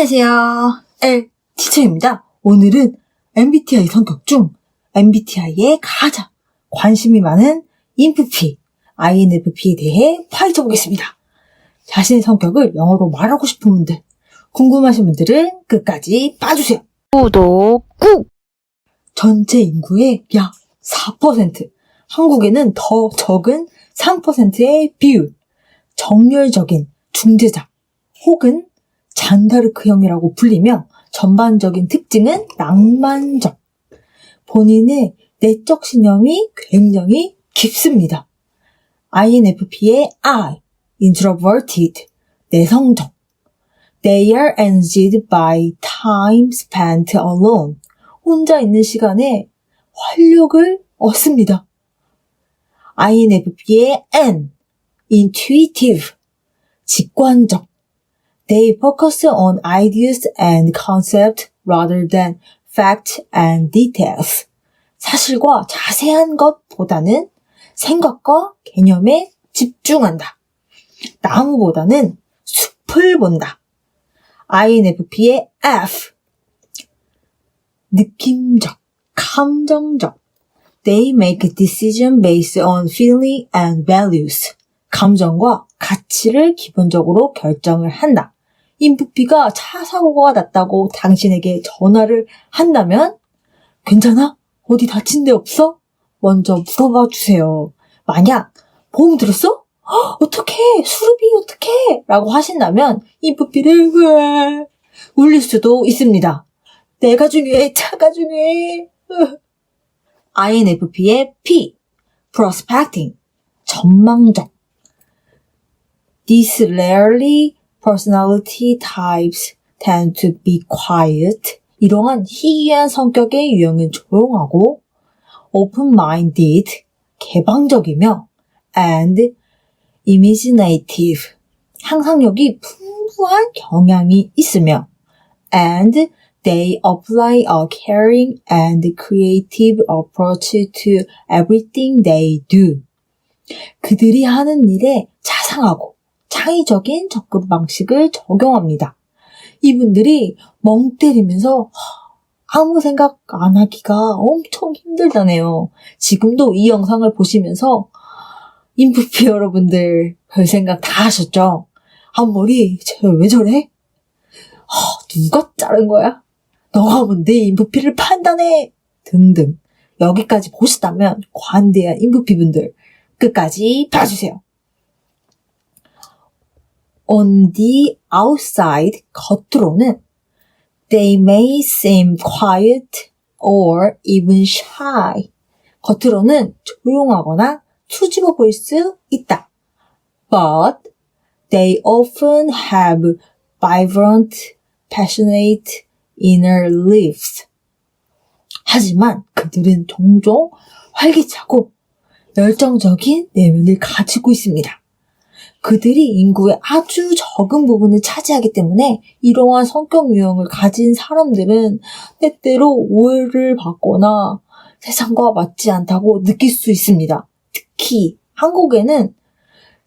안녕하세요. 엘 티처입니다. 오늘은 MBTI 성격 중 MBTI에 가장 관심이 많은 인프피, INFP에 대해 파헤쳐 보겠습니다. 자신의 성격을 영어로 말하고 싶은 분들, 궁금하신 분들은 끝까지 봐주세요. 구독 꾹! 전체 인구의 약 4%, 한국에는 더 적은 3%의 비율, 정열적인 중재자 혹은 잔다르크형이라고 불리며 전반적인 특징은 낭만적. 본인의 내적 신념이 굉장히 깊습니다. INFP의 I, introverted, 내성적. They are energed by time spent alone. 혼자 있는 시간에 활력을 얻습니다. INFP의 N, intuitive, 직관적. They focus on ideas and concepts rather than facts and details. 사실과 자세한 것보다는 생각과 개념에 집중한다. 나무보다는 숲을 본다. INFP의 F. 느낌적, 감정적. They make decision based on feeling and values. 감정과 가치를 기본적으로 결정을 한다. 인프피가 차 사고가 났다고 당신에게 전화를 한다면 괜찮아? 어디 다친 데 없어? 먼저 물어봐 주세요. 만약 보험 들었어? 헉, 어떡해? 수르비 어떡해? 라고 하신다면 인프피를 울릴 수도 있습니다. 내가 중요해, 차가 중요해. INFP의 P, prospecting, 전망적. These rarely personality types tend to be quiet. 이러한 희귀한 성격의 유형은 조용하고 open-minded, 개방적이며 and imaginative, 상상력이 풍부한 경향이 있으며 and they apply a caring and creative approach to everything they do. 그들이 하는 일에 자상하고 창의적인 접근 방식을 적용합니다. 이분들이 멍 때리면서 아무 생각 안 하기가 엄청 힘들다네요. 지금도 이 영상을 보시면서 인프피 여러분들 별 생각 다 하셨죠? 앞머리 쟤왜 저래? 아, 누가 자른 거야? 너가 뭔데 인프피를 판단해? 등등 여기까지 보셨다면 관대한 인프피 분들 끝까지 봐주세요. On the outside, 겉으로는 they may seem quiet or even shy. 겉으로는 조용하거나 수줍어 보일 수 있다. But they often have vibrant, passionate inner lives. 하지만 그들은 종종 활기차고 열정적인 내면을 가지고 있습니다. 그들이 인구의 아주 적은 부분을 차지하기 때문에 이러한 성격 유형을 가진 사람들은 때때로 오해를 받거나 세상과 맞지 않다고 느낄 수 있습니다. 특히 한국에는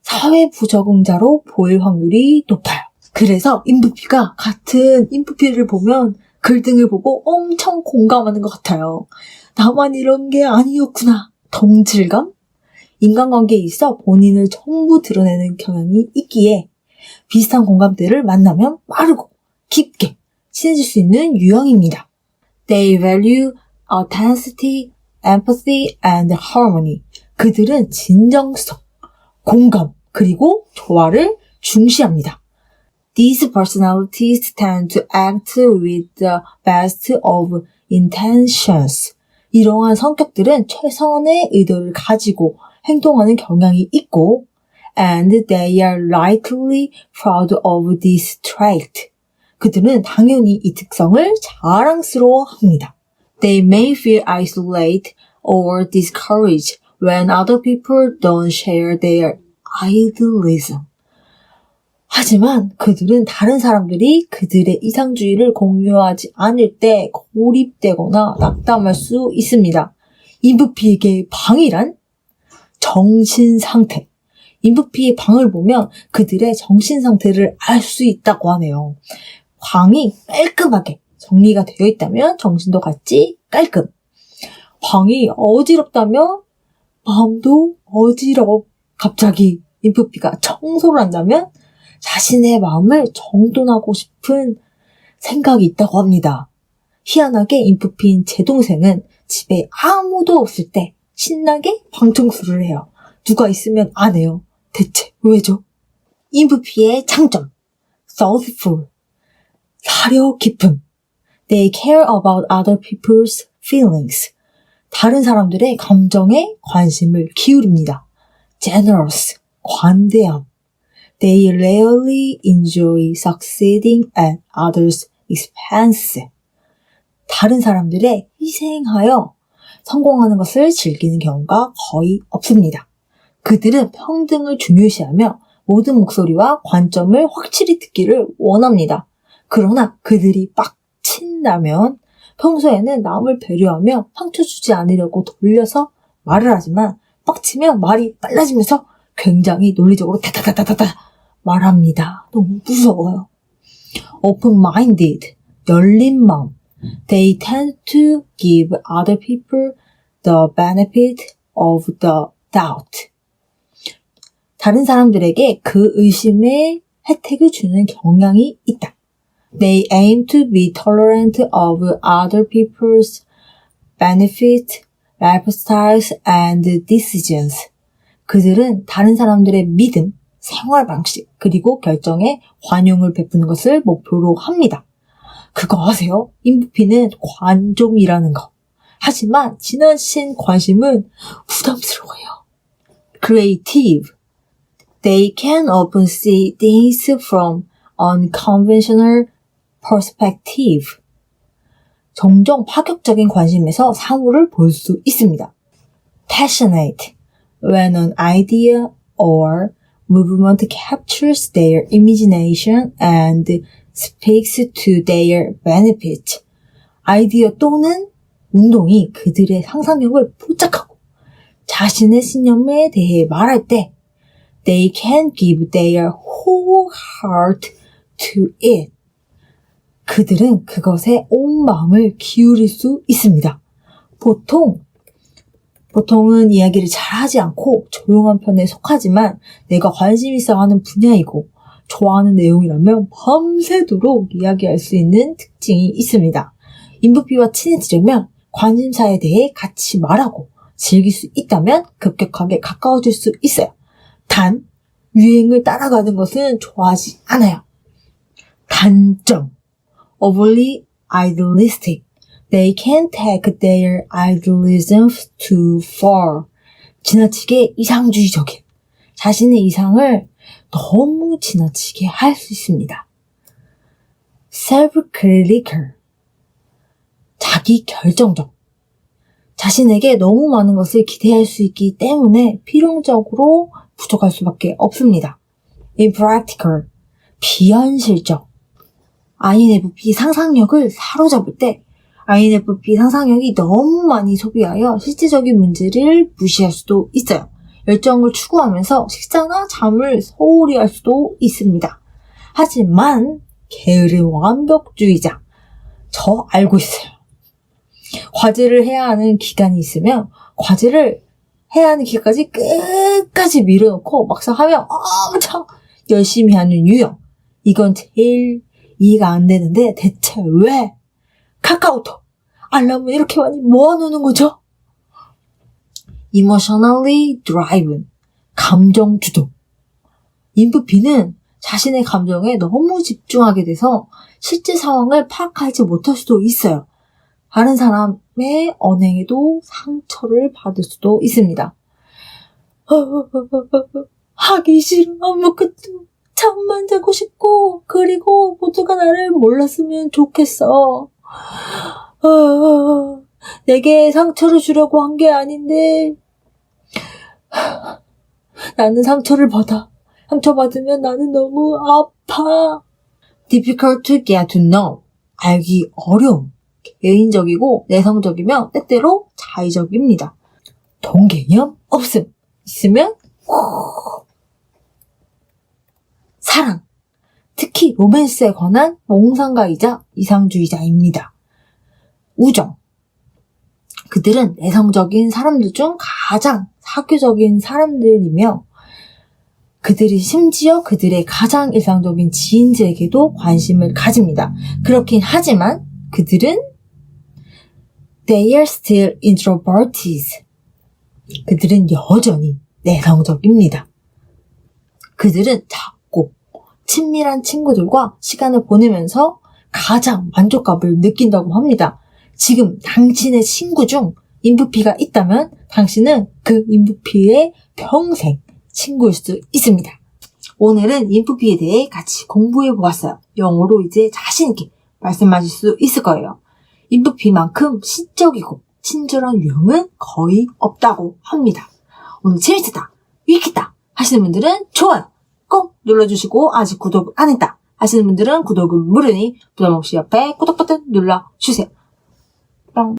사회 부적응자로 보일 확률이 높아요. 그래서 인프피가 같은 인프피를 보면 글등을 보고 엄청 공감하는 것 같아요. 나만 이런 게 아니었구나. 동질감? 인간관계에 있어 본인을 전부 드러내는 경향이 있기에 비슷한 공감대를 만나면 빠르고 깊게 친해질 수 있는 유형입니다. They value authenticity, empathy, and harmony. 그들은 진정성, 공감, 그리고 조화를 중시합니다. These personalities tend to act with the best of intentions. 이러한 성격들은 최선의 의도를 가지고 행동하는 경향이 있고 and they are likely proud of this trait. 그들은 당연히 이 특성을 자랑스러워합니다. They may feel isolated or discouraged when other people don't share their idealism. 하지만 그들은 다른 사람들이 그들의 이상주의를 공유하지 않을 때 고립되거나 낙담할 수 있습니다. 인프피에게 방이란 정신 상태. 인프피의 방을 보면 그들의 정신 상태를 알 수 있다고 하네요. 방이 깔끔하게 정리가 되어 있다면 정신도 같이 깔끔. 방이 어지럽다면 마음도 어지러워. 갑자기 인프피가 청소를 한다면 자신의 마음을 정돈하고 싶은 생각이 있다고 합니다. 희한하게 인프피인 제 동생은 집에 아무도 없을 때 신나게 방 청소를 해요. 누가 있으면 안 해요. 대체 왜죠? 인프피의 장점. thoughtful. 사려 깊음. They care about other people's feelings. 다른 사람들의 감정에 관심을 기울입니다. generous. 관대함. They rarely enjoy succeeding at others' expense. 다른 사람들의 희생하여 성공하는 것을 즐기는 경우가 거의 없습니다. 그들은 평등을 중요시하며 모든 목소리와 관점을 확실히 듣기를 원합니다. 그러나 그들이 빡친다면 평소에는 남을 배려하며 상처 주지 않으려고 돌려서 말을 하지만 빡치면 말이 빨라지면서 굉장히 논리적으로 다다다다다다 말합니다. 너무 무서워요. open-minded, 열린 마음. They tend to give other people the benefit of the doubt. 다른 사람들에게 그 의심의 혜택을 주는 경향이 있다. They aim to be tolerant of other people's benefit, lifestyles, and decisions. 그들은 다른 사람들의 믿음, 생활 방식, 그리고 결정에 관용을 베푸는 것을 목표로 합니다. 그거 아세요? 인부피는 관종이라는 거. 하지만 지나친 관심은 부담스러워요. Creative. They can often see things from unconventional perspective. 종종 파격적인 관심에서 사물을 볼 수 있습니다. Passionate. When an idea or movement captures their imagination and speaks to their benefit. 아이디어 또는 운동이 그들의 상상력을 포착하고 자신의 신념에 대해 말할 때 they can give their whole heart to it. 그들은 그것에 온 마음을 기울일 수 있습니다. 보통 보통은 이야기를 잘 하지 않고 조용한 편에 속하지만 내가 관심 있어 하는 분야이고 좋아하는 내용이라면 밤새도록 이야기할 수 있는 특징이 있습니다. 인부피와 친해지려면 관심사에 대해 같이 말하고 즐길 수 있다면 급격하게 가까워질 수 있어요. 단, 유행을 따라가는 것은 좋아하지 않아요. 단점. overly idealistic. They can take their idealism too far. 지나치게 이상주의적인 자신의 이상을 너무 지나치게 할 수 있습니다. self-critical. 자기 결정적. 자신에게 너무 많은 것을 기대할 수 있기 때문에 필용적으로 부족할 수밖에 없습니다. impractical. 비현실적. INFP 상상력을 사로잡을 때 INFP 상상력이 너무 많이 소비하여 실질적인 문제를 무시할 수도 있어요. 열정을 추구하면서 식사나 잠을 소홀히 할 수도 있습니다. 하지만 게으른 완벽주의자. 저 알고 있어요. 과제를 해야 하는 기간이 있으면 과제를 해야 하는 기간까지 끝까지 밀어놓고 막상 하면 엄청 열심히 하는 유형. 이건 제일 이해가 안 되는데 대체 왜 카카오톡 알람을 이렇게 많이 모아놓는 거죠? emotionally driven 감정 주도 인프피는 자신의 감정에 너무 집중하게 돼서 실제 상황을 파악하지 못할 수도 있어요. 다른 사람의 언행에도 상처를 받을 수도 있습니다. 하기 싫어 아무것도 잠만 자고 싶고 그리고 모두가 나를 몰랐으면 좋겠어. 아, 내게 상처를 주려고 한 게 아닌데 나는 상처를 받아. 상처받으면 나는 너무 아파. difficult to get to know. 알기 어려움. 개인적이고 내성적이며 때때로 자의적입니다. 동개념 없음. 있으면 사랑. 특히 로맨스에 관한 몽상가이자 이상주의자입니다. 우정. 그들은 내성적인 사람들 중 가장 사교적인 사람들이며 그들이 심지어 그들의 가장 일상적인 지인들에게도 관심을 가집니다. 그렇긴 하지만 그들은 they are still introverted. 그들은 여전히 내성적입니다. 그들은 친밀한 친구들과 시간을 보내면서 가장 만족감을 느낀다고 합니다. 지금 당신의 친구 중 인프피가 있다면 당신은 그 인프피의 평생 친구일 수 있습니다. 오늘은 인프피에 대해 같이 공부해 보았어요. 영어로 이제 자신있게 말씀하실 수 있을 거예요. 인프피만큼 시적이고 친절한 유형은 거의 없다고 합니다. 오늘 재밌었다, 유익했다 하시는 분들은 좋아요 꼭 눌러주시고 아직 구독 안 했다 하시는 분들은 구독은 무료니 부담 없이 옆에 구독 버튼 눌러주세요. 뿅.